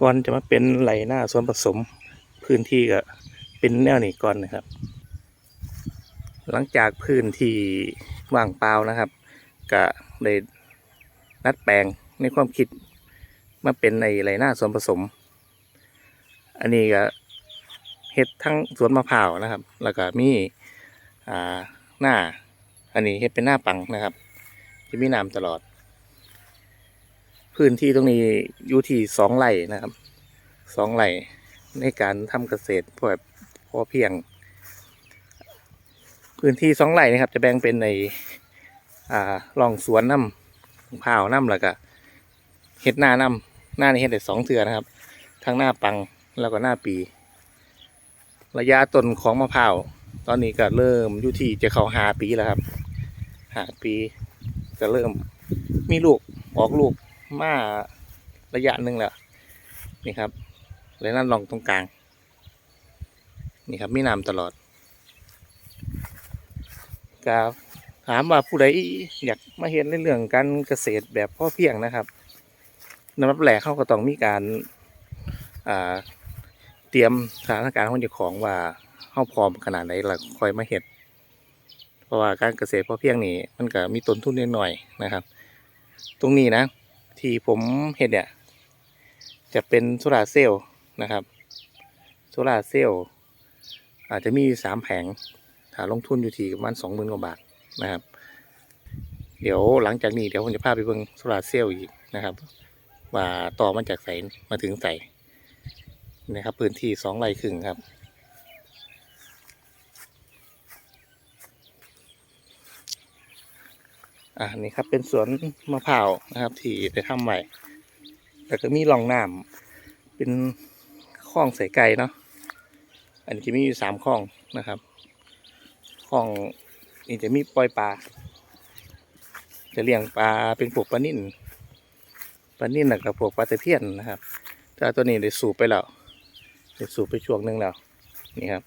ก่อนจะมาเป็นไหลหน้าส่วนผสมพื้นที่ก็เป็นแนวนี้ก่อนนะครับ หลังจากพื้นที่ว่างเปล่านะครับ ก็ได้นัดแปลงในความคิดมาเป็นในไหลหน้าส่วนผสม อันนี้ก็เฮ็ดทั้งสวนมะพร้าวนะครับ แล้วก็มีอ่าหน้า อันนี้เฮ็ดเป็นหน้าปังนะครับจะมีน้ำตลอด พื้นที่ตรงนี้อยู่ที่สองไร่นะครับสองไร่ในการทำเกษตรแบบพอเพียง พื้นที่สองไร่นะครับ จะแบ่งเป็นในอ่าร่องสวนน้ำมะพร้าวน้ำแล้วก็เฮ็ดหน้าน้ำหน้านี่เฮ็ดได้สองเทือนะครับทั้งหน้าปังแล้วก็หน้าปี ระยะต้นของมะพร้าวตอนนี้ก็เริ่มอยู่ที่จะเข้าหาปีแล้วครับหาปีก็เริ่มมีลูกออกลูก มาระยะหนึ่งแล้วนี่ครับแล้วนั่นลองตรงกลาง นี่ครับมีน้ำตลอดก็ถามว่าผู้ใดอยากมาเห็นในเรื่องการเกษตรแบบพ่อเพียงนะครับน้ำรับแหลกเขาก็ต้องมีการเตรียมสถานการณ์ของเจ้าของว่าเฮาพร้อมขนาดไหนล่ะค่อยมาเฮ็ดเพราะว่าการเกษตรพ่อเพียงนี่มันก็มีต้นทุนนิดหน่อยนะครับ ตรงนี้นะ ที่ผมเฮ็ดเนี่ย จะเป็นโซลาเซลล์นะครับโซลาเซลล์อาจจะมีสามแผงถ้าลงทุนอยู่ที่ประมาณสองหมื่นกว่าบาทนะครับ เดี๋ยวหลังจากนี้เดี๋ยวผมจะพาไปเบิ่งโซลาเซลล์อีกนะครับ ว่าต่อมาจากไสมาถึงไสนะครับ พื้นที่สองไร่ครึ่งครับ อ่านี่ครับเป็นสวนมะพร้าวนะครับ ที่ไปทำไว้แล้วก็มีร่องน้ำเป็นคลองใส่ไก่เนาะอันนี้จะมีอยู่สามคลองนะครับคลองนี่จะมีปล่อยปลาจะเลี้ยงปลาเป็นพวกปลานิ่นปลานิ่นกับพวกปลาตะเพียนนะครับแต่ตัวนี้ได้สูบไปแล้วเดี๋ยวสูบไปช่วงหนึงแล้วนี่ครับ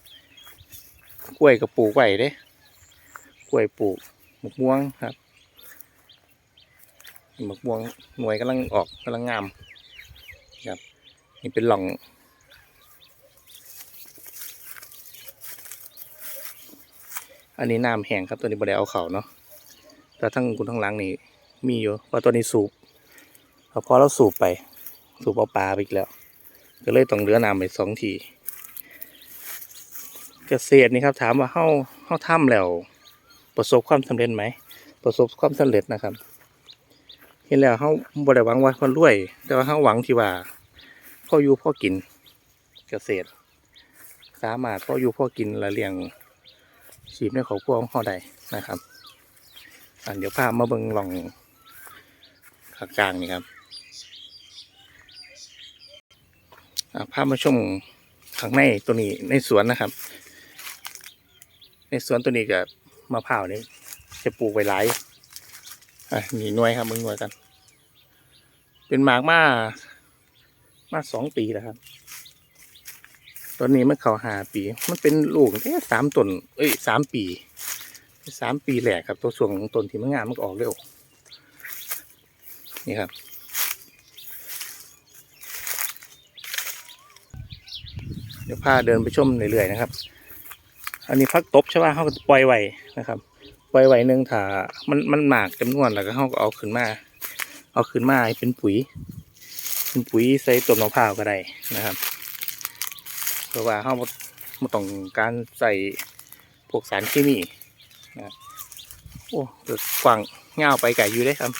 กล้วยกับปลูกไว้เด้กล้วยปลูกหมกม่วงครับ หมกม่วงหน่วยกำลังออกกำลังงามครับนี่เป็นหล่องอันนี้น้ำแห้งครับตัวนี้บ่ได้เอาเขาเนาะแต่ทั้งคุณทั้งหลังนี่มีอยู่เพราะตัวนี้สูบพอเราสูบไป สูบเอาปลาไปอีกแล้ว ก็เลยต้องเหลือน้ำไปสองทีเกษตรนี่ครับถามว่าเฮาเฮาทำแล้ว ประสบความสำเร็จไหม ประสบความสำเร็จนะครับ เห็นแล้วเฮาบ่ได้หวังว่าคนรวย แต่ว่าเฮาหวังที่ว่าพ่ออยู่พ่อกินเกษตร สามารถพ่ออยู่พ่อกินและเลี้ยงชีพในครอบครัวของเขาได้นะครับ อันเดี๋ยวพามาเบิ่งหล่องขากลางนี่ครับอ่าพมาชมข้างในตัวนี้ในสวนนะครับ ในสวนตัวนี้กับมะพร้าวนี่จะปลูกไว้หลาย อะมีหน่วยครับมึงหน่วยกัน เป็นหมากมามาสองปีแล้วครับ ตอนนี้มันเขาหาปี มันเป็นลูกแค่สามต้นเอ้ยสามปีสามปีแหลกครับ ตัวส่วนของต้นที่มันงามมันออกเร็วนี่ครับเดี๋ยวพาเดินไปชมเรื่อยๆนะครับ อันนี้พักตบใช่ป่ะเขาปล่อยไว้นะครับ ปล่อยไว้หนึ่งถ้ามันมันหมากจำนวนแล้วก็เขาก็เอาขึ้นมา เอาขึ้นมาให้เป็นปุ๋ย เป็นปุ๋ยใส่ต้นมะพร้าวก็ได้นะครับเพราะว่าเขาบ่บ่ต้องการใส่พวกสารเคมีนะโอ้เกิดกว้างเงาไปไก่อยู่ได้ครับ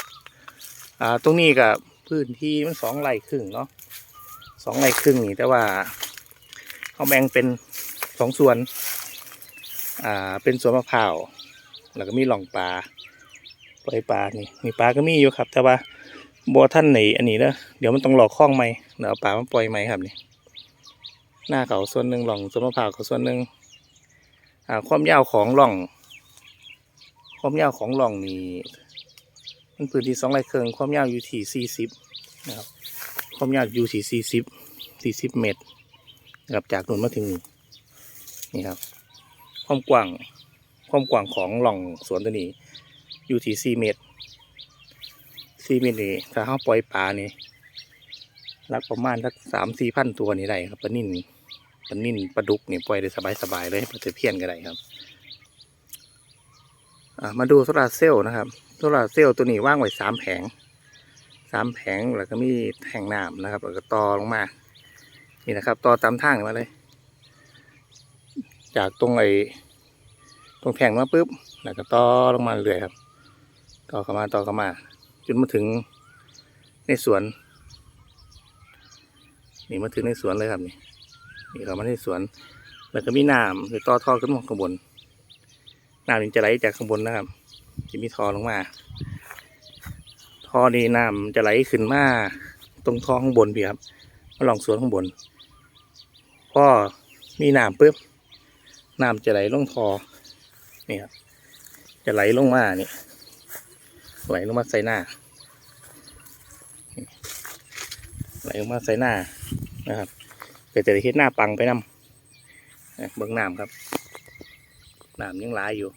อ่าตรงนี้กับพื้นที่มันสองไร่ครึ่งเนาะสองไร่ครึ่งนี่แต่ว่าเขาแบ่งเป็นสองส่วน อ่าเป็นสวนมะพร้าว แล้วก็มีหล่องปลาปล่อยปลานี่มีปลาก็มีอยู่ครับ แต่ว่าบัท่านไหนอันนี้เนะเดี๋ยวมันต้องหลอกคล้องไหมเดี๋ยวเอาปลามาปล่อยไหมครับนี่หน้าเขาส่วนหนึ่งหล่องสวนมะพร้าวเขาส่วนหนึ่งอ่าความยาวของหล่อง ความยาวของหล่องนี่มันพื้นที่สองไร่ครึ่งความยาวอยู่ที่สี่สิบนะครับความยาวอยู่ที่สี่สิบสี่สิบเมตรนะครับจากนู่นมาถึงนี่นี่ครับ ความกว้าง ความกว้างของหล่องสวนตัวนี้ อยู่ที่สี่เมตรสี่เมตรนี่ถ้าเขาปล่อยปลานี่รักประมาณสักสามสี่พันตัวนี่ได้ครับปลานิ่นปลานิ่นปลาดุกนี่ปล่อยได้สบายๆเลยปลาตะเพียนก็ได้ครับมาดูโซลาร์เซลล์นะครับโซลาร์เซลล์ตัวนี้ว่างไว้สามแผงสามแผงแล้วก็มีแทงน้ำนะครับ แล้วก็ต่อลงมา นี่นะครับต่อตามทางมาเลย จากตรงไอ้ รงแผงมาปุ๊บแล้วก็ต่อลงมาเรื่อยครับ ต่อเข้ามาต่อเข้ามาจนมาถึงในสวน นี่มาถึงในสวนเลยครับนี่นี่เรามาในสวน แล้วก็มีน้ำหรือต่อท่อขึ้นมาข้างบนน้ำนี่จะไหลจากข้างบนนะครับจะมีท่อลงมาท่อนี้น้ำจะไหลขึ้นมาตรงท่อข้างบนพี่ครับมาลองสวนข้างบนพอมีน้ำปุ๊บน้ำจะไหลลงท่อ นี่ครับ จะไหลลงมานี่ไหลลงมาใส่หน้าไหลลงมาใส่หน้านะครับเกิดจะได้เห็นหน้าปังไปนำนะเบื้องน้ำครับน้ำยังหลายอยู่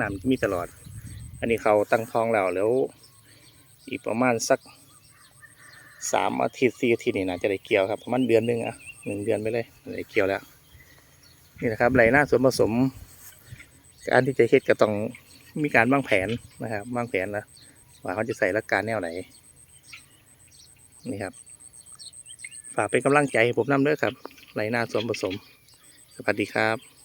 น้ำมีตลอด อันนี้เขาตั้งท้องแล้วแล้ว อีกประมาณสักสามอาทิตย์สี่อาทิตย์นี่นะจะได้เกี่ยวครับประมาณเดือนหนึ่งอะหนึ่งเดือนไปเลยได้เกี่ยวแล้วนี่นะครับไรหน้าส่วนผสม การที่จะเฮ็ดก็ต้องมีการวางแผนนะครับวางแผนนะว่าเขาจะใส่ลัการแนวไหนนี่ครับ ฝากเป็นกำลังใจให้ผมนำด้วยครับไรหน้าส่วนผสม สวัสดีครับ